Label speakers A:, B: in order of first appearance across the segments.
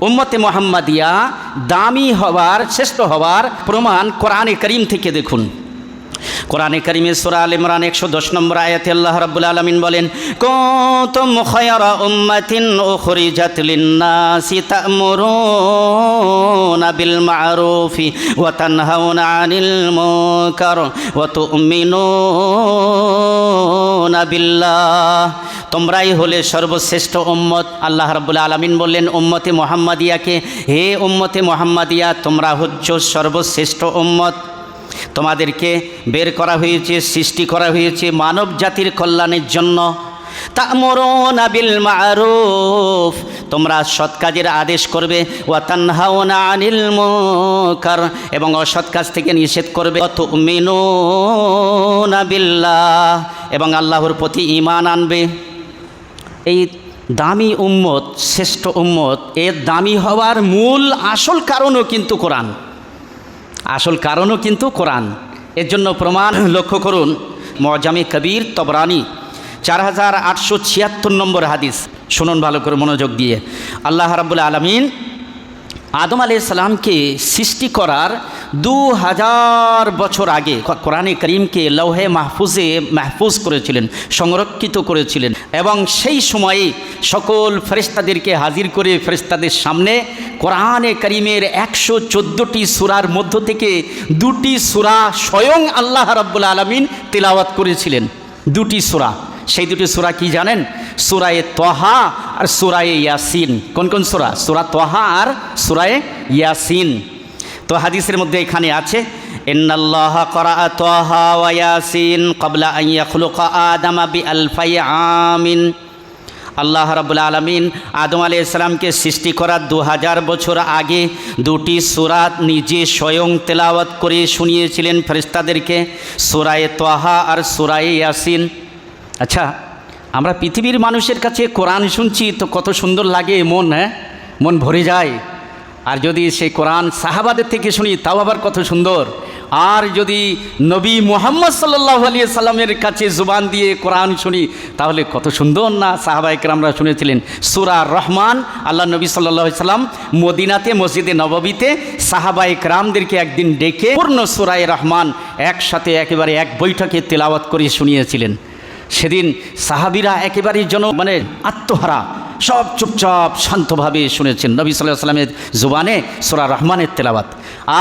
A: উম্মতে মোহাম্মদিয়া দামি হওয়ার শ্রেষ্ঠ হওয়ার প্রমাণ কোরআনে করিম থেকে দেখুন। কোরআনে করিমে সুরা আল ইমরান একশো দশ নম্বর আয়াতে আল্লাহ রাব্বুল আলামিন বলেন, কুনতুম খায়রা উম্মাতিন উখরিজাত লিন-নাসি তা'মুরুনা বিল মা'রুফি ওয়া তানহাউনা 'আনিল মুনকার ওয়া তু'মিনুনা বিল্লাহ। তোমরাই হলে সর্বশ্রেষ্ঠ উম্মত। আল্লাহ রাব্বুল আলামিন বললেন, উম্মতে মোহাম্মদিয়াকে, হে উম্মতে মোহাম্মদিয়া, তোমরা হচ্ছ সর্বশ্রেষ্ঠ উম্মত। তোমাদেরকে বের করা হয়েছে, সৃষ্টি করা হয়েছে মানব জাতির কল্যাণের জন্য। তা'মুরুনা বিল মা'রুফ। তোমরা সৎ কাজের আদেশ করবে। ওয়া তানহাউনা আনিল এবং অসৎ কাজ থেকে নিষেধ করবে। তু'মিনুনা বিল্লাহ। এবং আল্লাহর প্রতি ঈমান আনবে। এই দামি উম্মত, শ্রেষ্ঠ উম্মত, এর দামি হওয়ার মূল আসল কারণও কিন্তু কোরআন। আসল কারণও কিন্তু কোরআন। এর জন্য প্রমাণ লক্ষ্য করুন, মজামে কবির তবরানি, চার হাজার আটশো ছিয়াত্তর নম্বর হাদিস। শুনুন ভালো করে মনোযোগ দিয়ে। আল্লাহ রাবুল আলমিন আদম আলি সালামকে সৃষ্টি করার দু হাজার বছর আগে কোরআনে করিমকে লৌহে মাহফুজে মাহফুজ করেছিলেন, সংরক্ষিত করেছিলেন। এবং সেই সময়ে সকল ফেরেস্তাদেরকে হাজির করে ফেরেস্তাদের সামনে কোরআনে করিমের একশো চোদ্দোটি সুরার মধ্য থেকে দুটি সুরা স্বয়ং আল্লাহ রাব্বুল আলমিন তেলাওয়াত করেছিলেন। দুটি সুরা। সেই দুটি সুরা কি জানেন? সুরায়ে তহা আর সুরায়ে ইয়াসিন। কোন কোন সুরা? সুরা তহা আর সুরায়ে ইয়াসিন। তো হাদিসের মধ্যে এখানে আছে আমিন। আল্লাহ রাবুল আলমিন আদম আলি ইসলামকে সৃষ্টি করার দু হাজার বছর আগে দুটি সুরাত নিজে স্বয়ং তেলাওয়াত করে শুনিয়েছিলেন ফেরিস্তাদেরকে সুরায়ে তোহা আর সুরায়ে ইয়াসিন। আচ্ছা আমরা পৃথিবীর মানুষের কাছে কোরআন শুনছি তো কত সুন্দর লাগে, মন হ্যাঁ? মন ভরে যায়। আর যদি সেই কোরআন সাহাবাদের থেকে শুনি, তাও আবার কত সুন্দর। আর যদি নবী মোহাম্মদ সাল্লাহ আলিয়া সাল্লামের কাছে জুবান দিয়ে কোরআন শুনি, তাহলে কত সুন্দর না? সাহাবাইকরামরা শুনেছিলেন, সুরা রহমান, আল্লাহ নবী সাল্লাহ সাল্লাম মদিনাতে, মসজিদে নববীতে সাহাবাইক রামদেরকে একদিন ডেকে পূর্ণ সুরায় রহমান একসাথে একেবারে এক বৈঠকে তেলাওয়াত করে শুনিয়েছিলেন। সেদিন সাহাবিরা একেবারেই যেন মানে আত্মহারা সব চুপচাপ শান্তভাবে শুনেছেন নবী সাল্লাহ সাল্লামের জুবানে সোরা রহমানের তেলাবাত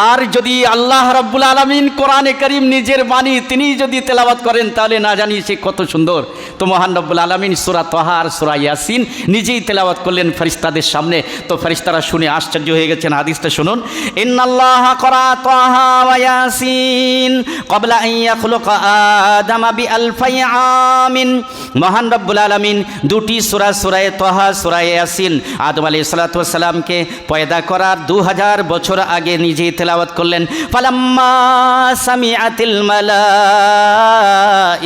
A: আর যদি আল্লাহ রাব্বুল আলমিন কোরআনে করিম নিজের বাণী তিনি যদি তেলাবাত করেন, তাহলে না জানি সে কত সুন্দর। তো মহান রব্বুল আলমিন সুরা তোহার সুরা ইয়াসিন নিজেই তেলাওয়াত করলেন ফেরিস্তাদের সামনে। তো ফেরিস্তারা শুনে আশ্চর্য হয়ে গেছেন, হাদিসটা শুনুন। ইন্নাল্লাহ করা তোহা কবলা আইয়া খুলুকা আদামা আলফাই আমিন। মহান রব্বুল আলমিন দুটি সুরা, সুরায় তোহা সুরায় ইয়াসিন, আদম আলী সালাতামকে পয়দা করার দু হাজার বছর আগে নিজেই তেলাওয়াত করলেন।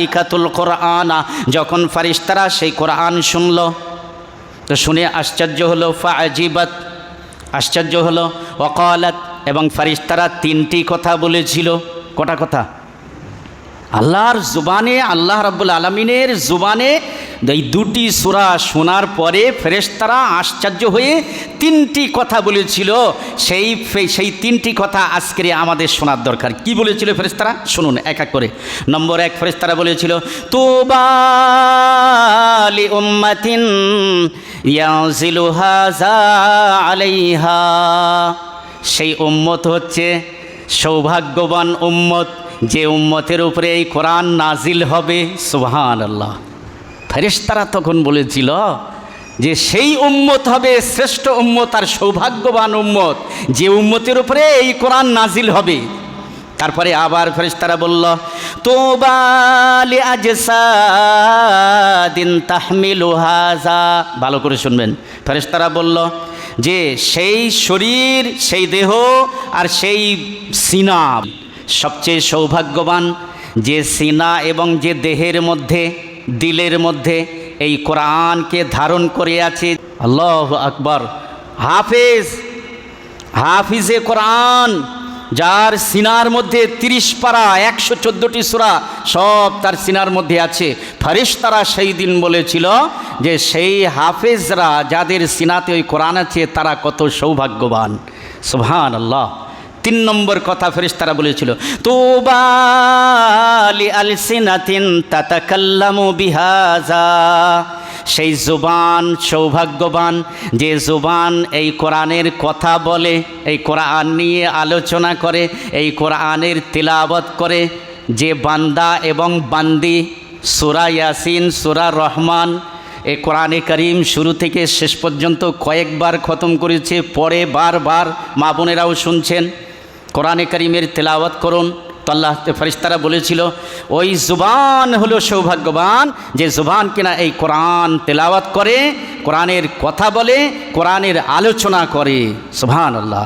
A: ইকাতুল কোরআনা, যখন ফারিস্তারা সেই কোরআন শুনল, তো শুনে আশ্চর্য হলো ফাজিবাত আশ্চর্য হলো ওকালাত এবং ফারিস্তারা তিনটি কথা বলেছিল। কটা কথা? আল্লাহর জুবানে, আল্লাহ রাব্বুল আলমিনের জুবানে এই দুটি সুরা শোনার পরে ফেরেশতারা আশ্চর্য হয়ে তিনটি কথা বলেছিল। সেই সেই তিনটি কথা আজকের আমাদের শোনার দরকার। কি বলেছিল ফেরেস্তারা শুনুন, এক এক করে। নম্বর এক, ফেরেশতারা বলেছিল যা আলাইহা। সেই উম্মত হচ্ছে সৌভাগ্যবান উম্মত, যে উম্মতের উপরে এই কোরআন নাজিল হবে। সুবহান আল্লাহ ফেরেশতারা তখন বলেছিল যে সেই উম্মত হবে, শ্রেষ্ঠ উম্মত আর সৌভাগ্যবান উম্মত। যে উম্মতের উপরে এই কোরআন নাজিল হবে। তারপরে আবার ফেরেশতারা বলল তাহমিলু হাজা ভালো করে শুনবেন। ফেরেশতারা বলল যে সেই শরীর, সেই দেহ আর সেই সিনা সবচেয়ে সৌভাগ্যবান। যে সিনা এবং যে দেহের মধ্যে দিলের মধ্যে এই কোরআনকে ধারণ করে আছে। আল্লাহ আকবর। হাফেজ, হাফিজে কোরআন, যার সিনার মধ্যে তিরিশ পারা, একশো চোদ্দোটি সুরা সব তার সিনার মধ্যে আছে। ফারিস্তারা সেই দিন বলেছিল যে সেই হাফেজরা যাদের সিনাতে ওই কোরআন আছে, তারা কত সৌভাগ্যবান। সুবহান আল্লাহ তিন নম্বর কথা ফেরেশতারা বলেছিল, তোবালি তাতাকাল্লামু বিহাজা। সেই জুবান সৌভাগ্যবান, যে জুবান এই কোরআনের কথা বলে, এই কোরআন নিয়ে আলোচনা করে, এই কোরআনের তিলাবত করে, যে বান্দা এবং বান্দি, সুরা ইয়াসিন, সুরা রহমান এই কোরআনে করিম শুরু থেকে শেষ পর্যন্ত কয়েকবার খতম করেছে, পরে বারবার মা বোনেরাও শুনছেন। কোরআনে করিমের তেলাওয়াত করুন। তো আল্লাহ ফরিস্তারা বলেছিল, ওই জুবান হলো সৌভাগ্যবান, যে জুবান কিনা এই কোরআন তেলাওয়াত করে, কোরআনের কথা বলে, কোরআনের আলোচনা করে। সুবহান আল্লাহ